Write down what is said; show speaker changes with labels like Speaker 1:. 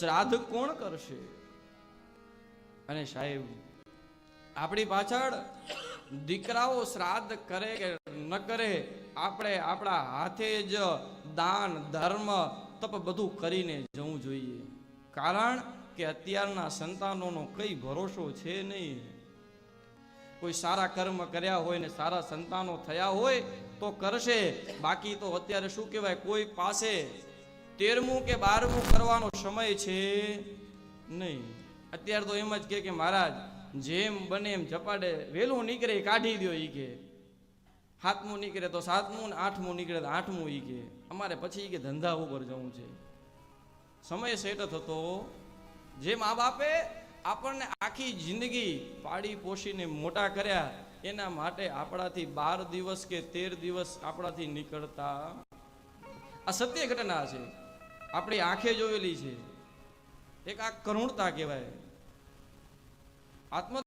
Speaker 1: શ્રાદ્ધ કોણ કરશે? અને સાહેબ, આપણી પાછળ દીકરાઓ શ્રાદ્ધ કરે કે ન કરે, આપણે આપણા હાથે જ દાન, ધર્મ, તપ બધું કરીને જવું જોઈએ. કારણ કે અત્યારના સંતાનોનો કઈ ભરોસો છે નહીં. કોઈ સારા કર્મ કર્યા હોય ને સારા સંતાનો થયા હોય તો કરશે. બાકી તો અત્યારે શું કહેવાય? કોઈ પાસે તેરમું કે બારમું કરવાનો સમય છે? નહીં. અત્યારે તો એમ જ કે કે મહારાજ, જેમ બને એમ ઝપાડે વહેલું નીકળે કાઢી દો એ કે. સાતમું નીકળે તો સાતમું ને આઠમું નીકળે તો આઠમું એ કે. અમારે પછી કે ધંધા ઉપર જવું છે. સમય સેટ થતો જે મા બાપે આપણને આખી જિંદગી પાડી પોષીને મોટા કર્યા, એના માટે આપણાથી બાર દિવસ કે તેર દિવસ આપણાથી નીકળતા આ સત્ય ઘટના છે. આપણી આંખે જોયેલી છે. એક આ કરુણતા કહેવાય. આત્મ